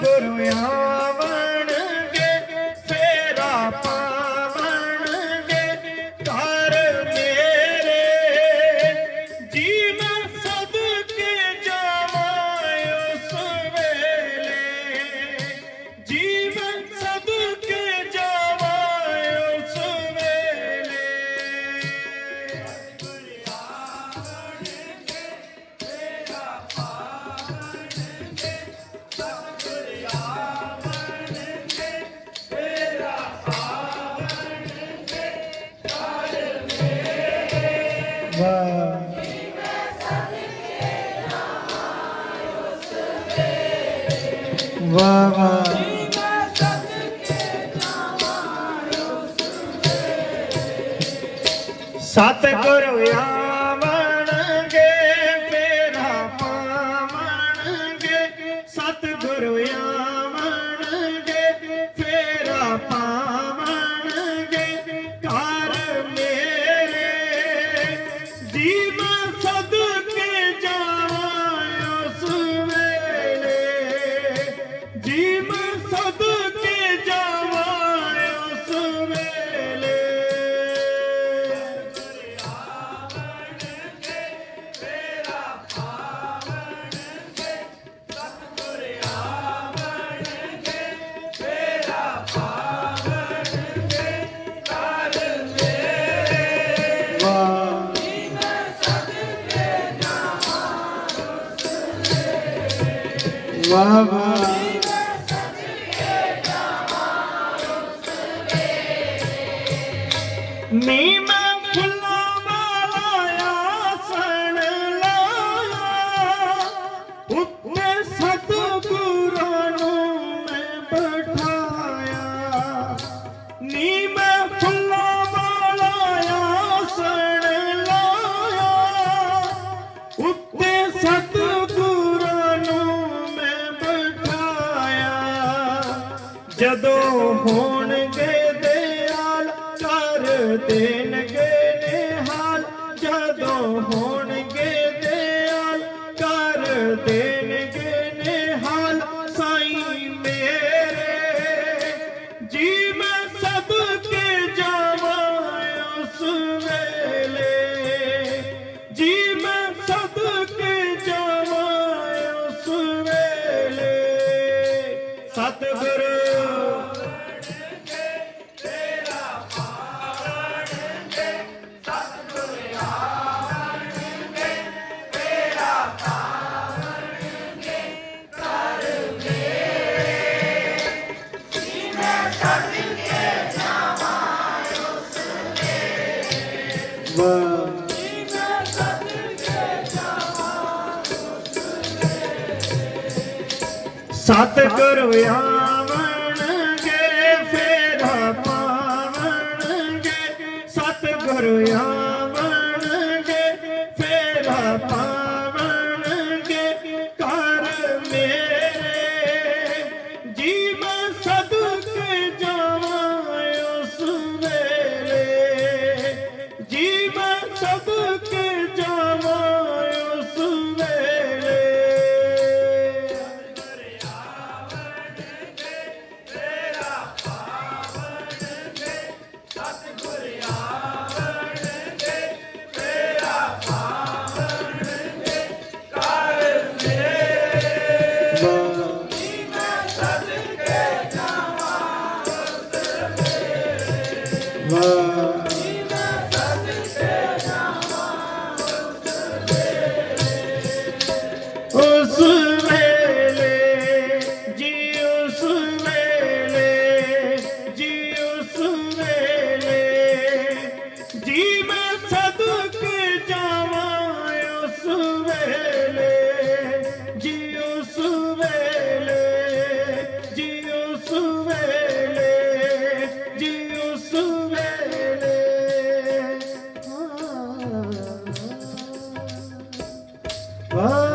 ਸਤਿਗੁਰ ਵਾਹ ਵਾਹ ਸਤਿਗੁਰ ਆਵਣਗੇ ਜੀਵ ਸਦਕੇ ਜਾਵਾਂ ਉਸ ਵੇਲੇ। ਵਾਹ ਵਾਹ। ਨੀ ਮੈਂ ਫੁੱਲਾਂ ਵਾਲਾ ਆਸਣ ਲਾਇਆ। ਉੱਤੇ ਸਤਿਗੁਰਾਂ ਨੂੰ ਮੈਂ ਬਿਠਾਇਆ। ਨੀ ਮੈਂ ਫੁੱਲਾਂ ਵਾਲਾ ਆਸਣ ਲਾਇਆ। ਉੱਤੇ ਸਤਿਗੁਰਾਂ ਨੂੰ ਮੈਂ ਬਿਠਾਇਆ। ਜਦੋਂ ਹੋਣਗੇ तेन ਸਤਿਗੁਰੂ ਆਵਣਗੇ ਫੇਰਾ ਪਾਵਣਗੇ। ਸਤਿਗੁਰੂ ਆਵਣਗੇ ਫੇਰਾ ਪਾਵਣਗੇ। Oh.